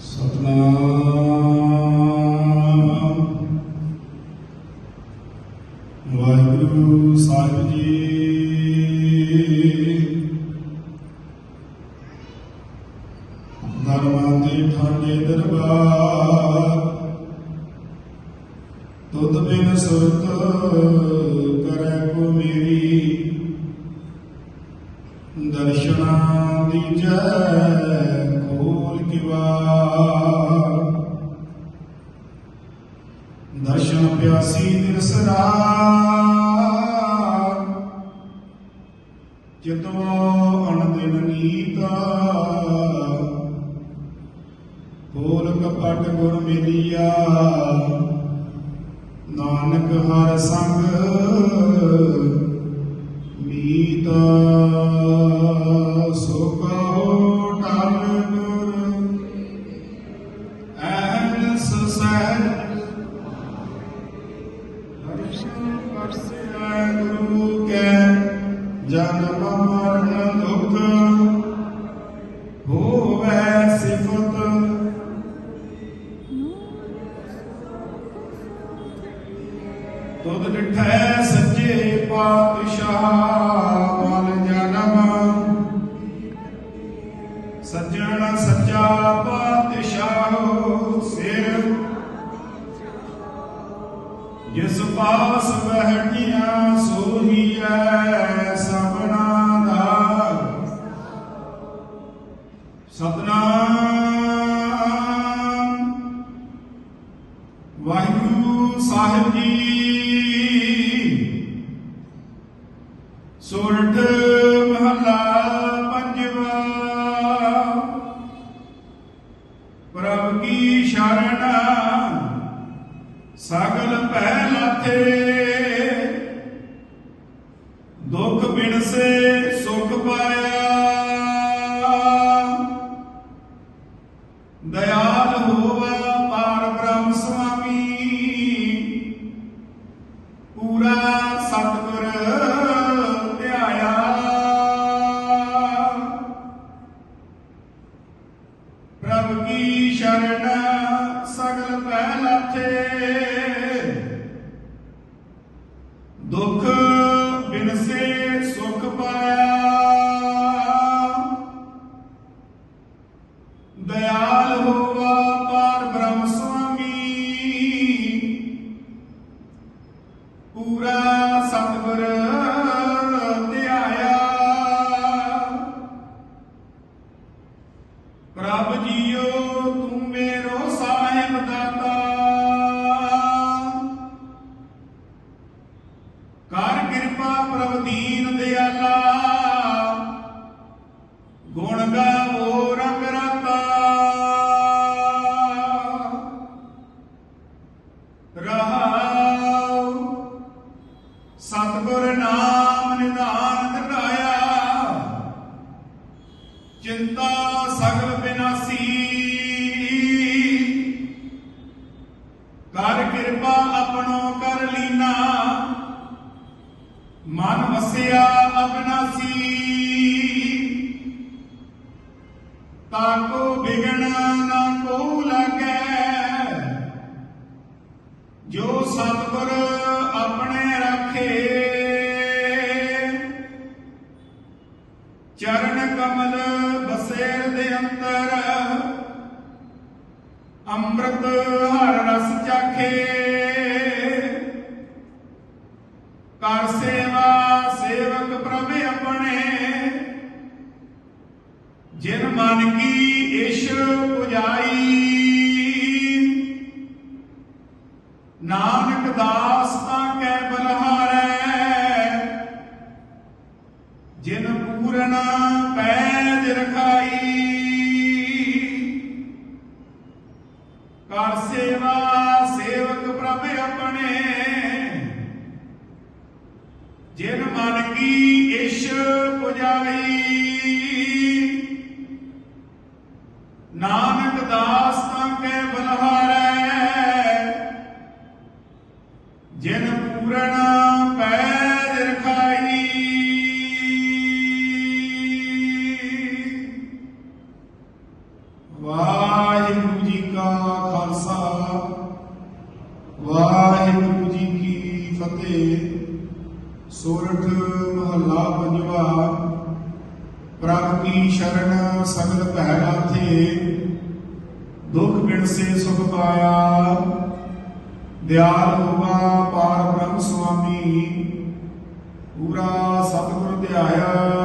ਸਤਨਾਮ। ਵਾਹਿਗੁਰੂ ਸਾਹਿਬ ਜੀ। ਧਰਮਾਂ ਦੇ ਠਾਡੇ ਦਰਬਾਰ। ਤੁਧ ਬਿਨ ਸੁਰਤ ਕਰੈ ਕੋ ਮੇਰੀ। ਦਰਸ਼ਨਾਂ ਦੀ ਜੈ ਖੋਲ ਕਿਵਾਰ ਦਰਸ਼ਨ ਪਿਆਸੀ ਨਿਰਸਰਾ ਜਿਤੋ ਅਣਦਿਨ ਨੀਤਾ ਖੋਲ ਕਪਟ ਗੁਰ ਮਿਲਿਆ। ਨਾਨਕ ਹਰ ਸੰਗ ਮੀਤ ਸੋ ਕਹੋ ਟਲ ਗੁਰ। ਐਨਸ ਸਹਿਜ ਜਿਸ ਪਾਸ ਬਹਿਟੀਆਂ ਸੋਹੀਐ ਸਭਨਾ ਦਾ ਸਤਨਾਮ ਵਾਹਿਗੁਰੂ ਸਾਹਿਬ ਜੀ ਸੋਰਠ ਮਹਲਾ ਪੰਜਵਾ। ਪ੍ਰਭ ਕੀ ਸ਼ਰਨ ਸਗਲ ਭੈ ਲਾਥੇ ਚਿੰਤਾ ਸਗਲ ਬਿਨਾਸੀ। ਕਰ ਕਿਰਪਾ ਆਪਣੋ ਕਰ ਲੀਨਾ। ਮਨ ਵਸਿਆ ਅਬਨਾਸੀ। ਤਾਕੋ ਬਿਗਣ ਚਰਨ ਕਮਲ ਬਸੇਰ ਦੇ ਅੰਦਰ ਅੰਮ੍ਰਿਤ ਹਰ ਰਸ ਚਾਖੇ। ਕਰ ਸੇਵਾ ਸੇਵਕ ਪ੍ਰਭ ਆਪਣੇ। ਜਿਨ ਮਨ ਕੀ ਇਸ਼ ਪੁਜਾਈ। ਨਾਨਕ ਦਾਸ ਤਾਂ ਕੈ ਬਲਹਾਰੈ ਰਖਾਈ ਕਰ ਸੇਵਾ, ਸੇਵਕ ਪ੍ਰਭ ਆਪਣੇ। ਜਿਨ ਮਨ ਕੀ ਇਸ਼ ਪੁਜਾਈ। ਨਾਨਕ ਦਾਸ ਤਾਂ ਕੈ ਬਲਹਾਰੈ ਵਾਹਿਗੁਰੂ ਜੀ ਕਾ ਖਾਲਸਾ, ਵਾਹਿਗੁਰੂ ਜੀ ਕੀ ਫਤਿਹ। ਸੋਰਠ ਮਹੱਲਾ ਪੰਜਵਾ, ਪ੍ਰਭ ਕੀ ਸ਼ਰਨ ਸਗਲ ਭੈ ਥੇ ਦੁਖ ਬਿਨ ਸੇ ਸੁਖ ਪਾਇਆ, ਦਿਆਲ ਹੋਵਾ ਪਾਰ ਬ੍ਰਹਮ ਸੁਆਮੀ। ਪੂਰਾ ਸਤਿਗੁਰ ਧਿਆਇਆ।